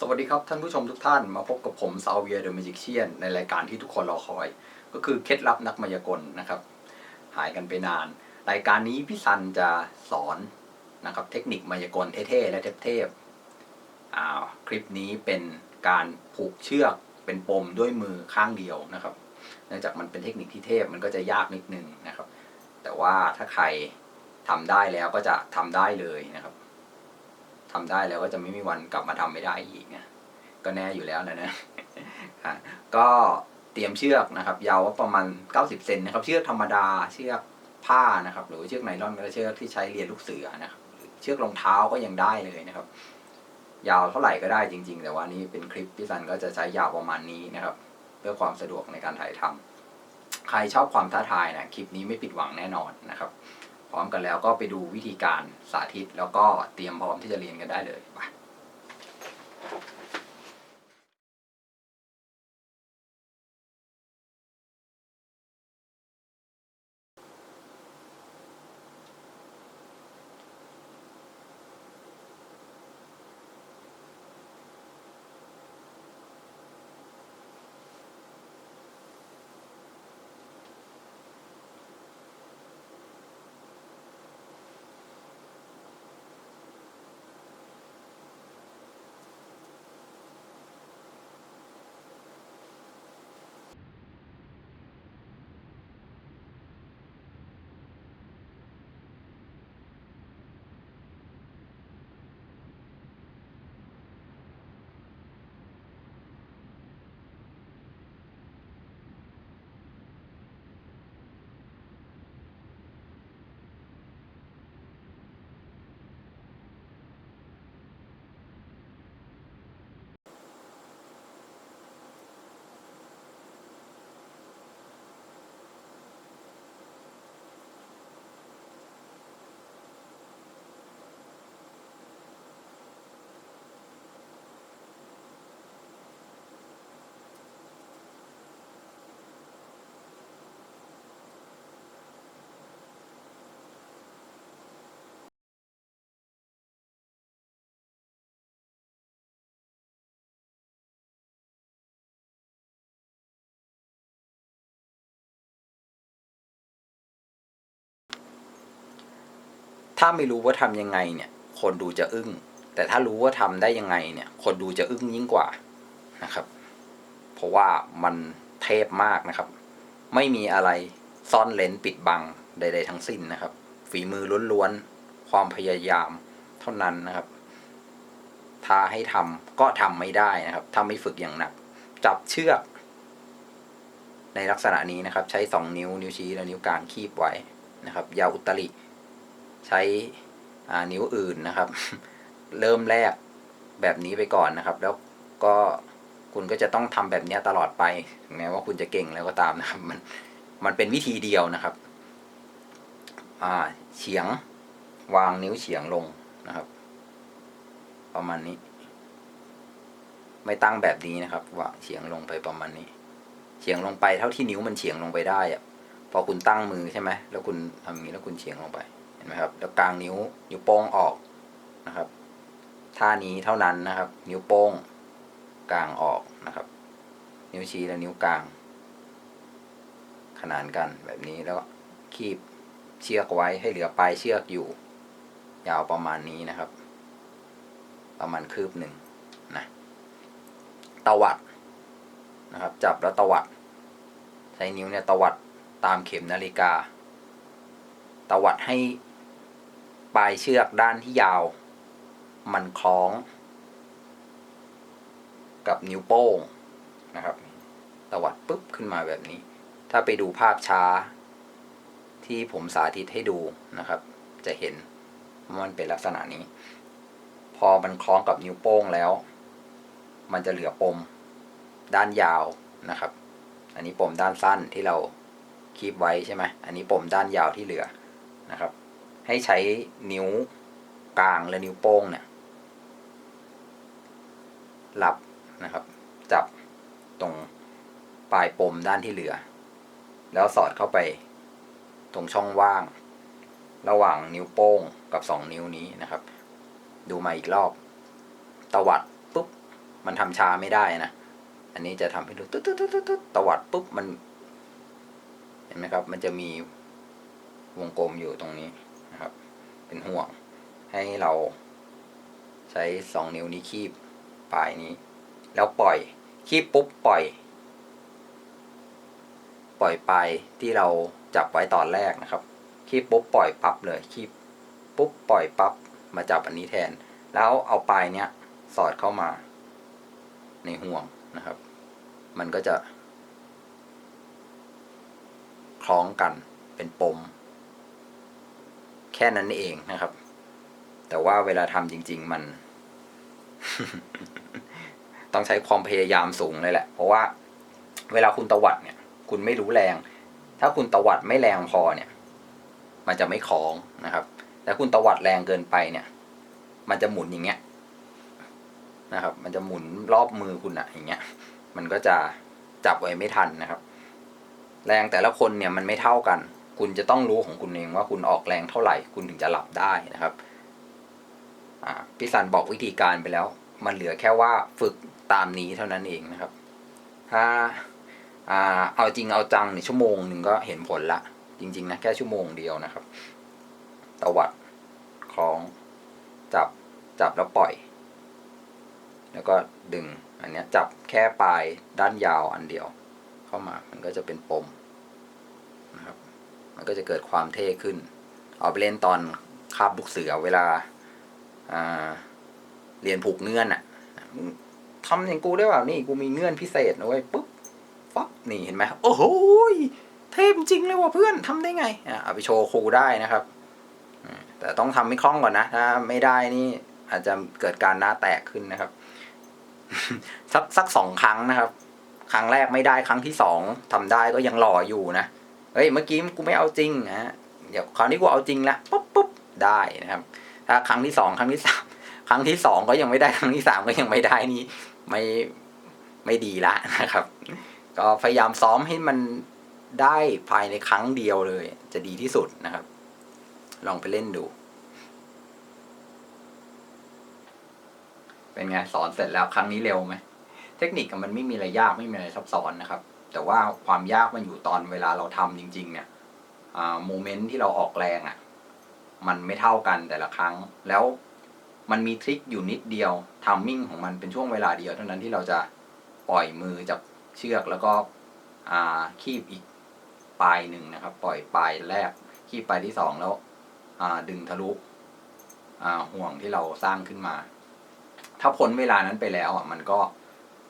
สวัสดีครับท่านผู้ชมทุกท่านมาพบกับผมซาเวียเดอะมิจิเชียนในรายการที่ทุกคนรอคอย ก็คือเคล็ดลับนักมายากลนะครับ หายกันไปนาน รายการนี้พี่ซันจะสอนนะครับเทคนิคมายากลเท่ๆและเทพๆอ่าวคลิปนี้เป็นการผูกเชือกเป็นปมด้วยมือข้างเดียวนะครับ เนื่องจากมันเป็นเทคนิคที่เทพมันก็จะยากนิดนึงนะครับ แต่ว่าถ้าใครทำได้แล้วก็จะทำได้เลยนะครับ ทำได้แล้วก็จะไม่มีวันกลับมาทำไม่ได้อีกนะก็แน่อยู่แล้วนะนะก็เตรียมเชือกนะครับ ยาวว่าประมาณ 90เซนนะครับ เชือกธรรมดาเชือกผ้านะครับ หรือเชือกไนลอนก็เชือกที่ใช้เรียนลูกเสือนะครับเชือกรองเท้าก็ยังได้เลยนะครับ ยาวเท่าไหร่ก็ได้จริง ๆ แต่ว่านี่เป็นคลิปพี่สันก็จะใช้ยาวประมาณนี้นะครับ เพื่อความสะดวกในการถ่ายทำใครชอบความท้าทายนะคลิปนี้ไม่ผิดหวังแน่นอนนะครับ พร้อมกันแล้วก็ไปดูวิธีการสาธิต แล้วก็เตรียมพร้อมที่จะเรียนกันได้เลยไป ถ้าไม่รู้ว่าทำยังไงเนี่ย คนดูจะอึ้ง แต่ถ้ารู้ว่าทำได้ยังไงเนี่ย คนดูจะอึ้งยิ่งกว่านะครับ เพราะว่ามันเทพมากนะครับ ไม่มีอะไรซ่อนเลนปิดบังใด ๆ ทั้งสิ้นนะครับ ฝีมือล้วนๆ ความพยายามเท่านั้นนะครับ ถ้าให้ทำก็ทำไม่ได้นะครับ ถ้าไม่ฝึกอย่างหนัก จับเชือกในลักษณะนี้นะครับ ใช้สองนิ้วนิ้วชี้และนิ้วกลางคีบไว้นะครับ ยาอุตริ ใช้นิ้วอื่นนะครับ เริ่มแรกแบบนี้ไปก่อนนะครับ แล้วก็คุณก็จะต้องทำแบบนี้ตลอดไปถึงแม้ว่าคุณจะเก่งแล้วก็ตามนะครับ มันมันเป็นวิธีเดียวนะครับอ่าเฉียงวางนิ้วเฉียงลงนะครับ ประมาณนี้ ไม่ตั้งแบบนี้นะครับวางเฉียงลงไปประมาณนี้ เฉียงลงไปเท่าที่นิ้วมันเฉียงลงไปได้อะพอคุณตั้งมือใช่ไหมแล้วคุณทำอย่างนี้แล้วคุณเฉียงลงไป นไหมครับแล้วกลางนิ้วนิ้วโป้งออกนะครับ ท่านี้เท่านั้นนะครับ นิ้วโป้งกลางออกนะครับ นิ้วชี้และนิ้วกลาง ขนานกันแบบนี้แล้วคีบเชือกไว้ให้เหลือปลายเชือกอยู่ ยาวประมาณนี้นะครับ ประมาณคืบหนึ่งนะตวัดนะครับ จับแล้วตวัด ใช้นิ้วเนี่ยตวัดตามเข็มนาฬิกา ตวัดให้ ลายเชือกด้านที่ยาว มันคล้อง กับนิ้วโป้งนะครับตวัดปุ๊บขึ้นมาแบบนี้ ถ้าไปดูภาพช้า ที่ผมสาธิตให้ดูนะครับ จะเห็นว่ามันเป็นลักษณะนี้ พอมันคล้องกับนิ้วโป้งแล้ว มันจะเหลือปมด้านยาวนะครับ อันนี้ปมด้านสั้นที่เราคีบไว้ใช่ไหมอันนี้ปมด้านยาวที่เหลือนะครับ ให้ใช้นิ้วกลางและนิ้วโป้งเนี่ยรับนะครับ จับตรงปลายปมด้านที่เหลือ แล้วสอดเข้าไปตรงช่องว่าง ระหว่างนิ้วโป้งกับสองนิ้วนี้นะครับ ดูมาอีกรอบ ตวัดปุ๊บ มันทำชาไม่ได้นะ อันนี้จะทำให้ดูตุ๊ดตุ๊ดตุ๊ดตุ๊ดตวัดปุ๊บมัน เห็นไหมครับ มันจะมีวงกลมอยู่ตรงนี้ เป็นห่วง ให้เราใช้สองนิ้วนี้คีบปลายนี้ แล้วปล่อยคีบปุ๊บปล่อย ปล่อยปลายที่เราจับไว้ตอนแรกนะครับ คีบปุ๊บปล่อยปั๊บเลยคีบปุ๊บปล่อยปั๊บมาจับอันนี้แทน แล้วเอาปลายเนี้ยสอดเข้ามา ในห่วงนะครับ มันก็จะ คล้องกันเป็นปม แค่นั้นเองนะครับ แต่ว่าเวลาทำจริง ๆ มัน ต้องใช้ความพยายามสูงเลยแหละ เพราะว่า เวลาคุณตวัดเนี่ย คุณไม่รู้แรง ถ้าคุณตวัดไม่แรงพอเนี่ย มันจะไม่คล้องนะครับแต่คุณตวัดแรงเกินไปเนี่ย มันจะหมุนอย่างเงี้ยนะครับ มันจะหมุนรอบมือคุณอะอย่างเงี้ย มันก็จะจับไว้ไม่ทันนะครับ แรงแต่ละคนเนี่ยมันไม่เท่ากัน คุณจะต้องรู้ของคุณเองว่าคุณออกแรงเท่าไหร่ คุณถึงจะหลับได้นะครับพี่สันบอกวิธีการไปแล้ว มันเหลือแค่ว่าฝึกตามนี้เท่านั้นเองนะครับ ถ้าเอาจริงเอาจังในชั่วโมงหนึ่งก็เห็นผลละ จริง ๆ นะ แค่ชั่วโมงเดียวนะครับ ตวัดคล้องจับจับแล้วปล่อย แล้วก็ดึงอันนี้จับแค่ปลายด้านยาวอันเดียว เข้ามามันก็จะเป็นปมนะครับ มันก็จะเกิดความเท่ขึ้น เอาไปเล่นตอนคาบลูกเสือเวลาาเรียนผูกเงื่อนอะทำอย่างกูได้เปล่านี่กูมีเงื่อนพิเศษนะเว้ยปุ๊บฟับนี่เห็นไหมโอ้โหเทพจริงเลยว่ะเพื่อนทำได้ไงอะเอาไปโชว์ครูได้นะครับแต่ต้องทำไม่คล่องก่อนนะถ้าไม่ได้นี่ อาจจะเกิดการหน้าแตกขึ้นนะครับ สักสักสองครั้งนะครับ ครั้งแรกไม่ได้ครั้งที่สองทำได้ก็ยังหล่ออยู่นะ เฮ้ยเมื่อกี้กูไม่เอาจริงนะฮะเดี๋ยวคราวนี้กูเอาจริงละปุ๊บปุ๊บได้นะครับ ถ้าครั้งที่สองครั้งที่สามครั้งที่สองก็ยังไม่ได้ครั้งที่สามก็ยังไม่ได้นี่ไม่ไม่ดีละนะครับ ก็พยายามซ้อมให้มันได้ภายในครั้งเดียวเลย จะดีที่สุดนะครับ ลองไปเล่นดู เป็นไงสอนเสร็จแล้วครั้งนี้เร็วไหมเทคนิคอะมันไม่มีอะไรยากไม่มีอะไรซับซ้อนนะครับ แต่ว่าความยากมันอยู่ตอนเวลาเราทำจริง ๆ เนี่ยโมเมนต์ที่เราออกแรงอะ่ะ มันไม่เท่ากันแต่ละครั้ง แล้วมันมีทริคอยู่นิดเดียวทามมิ่งของมันเป็นช่วงเวลาเดียวเท่านั้นที่เราจะปล่อยมือจากเชือกแล้วก็คีบอีกปลายหนึ่งนะครับ ปล่อยปลายแรกคีบปลายที่สองแล้วดึงทะลุห่วงที่เราสร้างขึ้นมา ถ้าพ้นเวลานั้นไปแล้วอะมันก็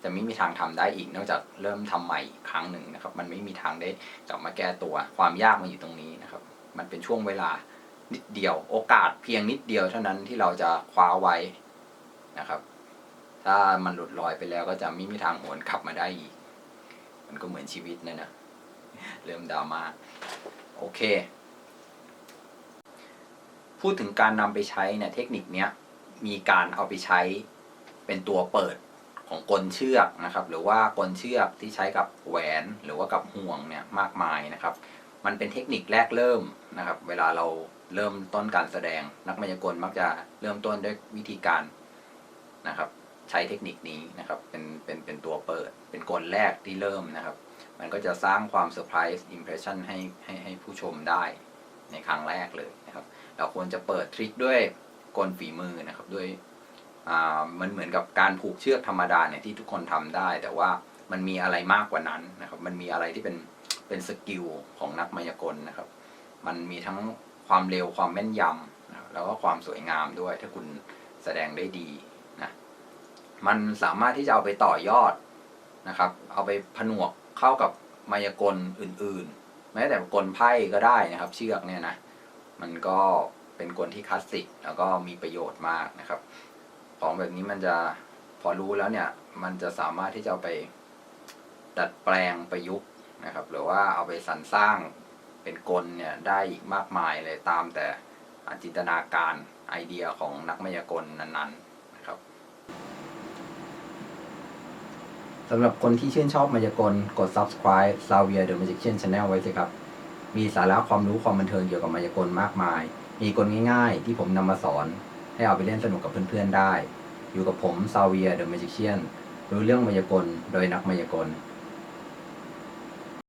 จะไม่มีทางทำได้อีก นอกจากเริ่มทำใหม่อีกครั้งหนึ่งนะครับ มันไม่มีทางได้กลับมาแก้ตัว ความยากมันอยู่ตรงนี้นะครับ มันเป็นช่วงเวลานิดเดียว โอกาสเพียงนิดเดียวเท่านั้นที่เราจะคว้าไว้นะครับ ถ้ามันหลุดลอยไปแล้วก็จะไม่มีทางหวนกลับมาได้อีก มันก็เหมือนชีวิตนะนะ เริ่มดราม่าโอเค พูดถึงการนำไปใช้เนี่ยเทคนิคเนี้ยมีการเอาไปใช้เป็นตัวเปิด ของกลเชือกนะครับ หรือว่ากลเชือกที่ใช้กับแหวนหรือว่ากับห่วงเนี่ยมากมายนะครับ มันเป็นเทคนิคแรกเริ่มนะครับ เวลาเราเริ่มต้นการแสดง นักมายากลมักจะเริ่มต้นด้วยวิธีการนะครับ ใช้เทคนิคนี้นะครับเป็นเป็นเป็นตัวเปิด เป็นกลแรกที่เริ่มนะครับ มันก็จะสร้างความเซอร์ไพรส์อิมเพรสชันให้ให้ให้ผู้ชมได้ในครั้งแรกเลยนะครับ เราควรจะเปิดทริคด้วยกลฝีมือนะครับด้วย มันเหมือนกับการผูกเชือกธรรมดาเนี่ยที่ทุกคนทำได้ แต่ว่ามันมีอะไรมากกว่านั้นนะครับ มันมีอะไรที่เป็นเป็นสกิลของนักมายากลนะครับ มันมีทั้งความเร็วความแม่นยำนะแล้วก็ความสวยงามด้วย ถ้าคุณแสดงได้ดีนะมันสามารถที่จะเอาไปต่อยอดนะครับ เอาไปผนวกเข้ากับมายากลอื่นๆแม้แต่กลไพ่ก็ได้นะครับ เชือกเนี่ยนะมันก็เป็นกลที่คลาสสิกแล้วก็มีประโยชน์มากนะครับ ของแบบนี้มันจะพอรู้แล้วเนี่ย มันจะสามารถที่จะไปดัดแปลงประยุกต์นะครับ หรือว่าเอาไปสรรสร้างเป็นกลเนี่ยได้อีกมากมายเลยตามแต่จินตนาการไอเดียของนักมายากลนั้นๆนะครับสำหรับคนที่ชื่นชอบมายากลกด subscribe Savia The Magician Channel ไว้สิครับ มีสาระความรู้ความบันเทิงเกี่ยวกับมายากลมากมาย มีกลง่ายๆ ที่ผมนำมาสอน ให้เอาไปเล่นสนุกกับเพื่อนๆได้ อยู่กับผม Savia The Magician รู้เรื่องมายากลโดยนักมายากล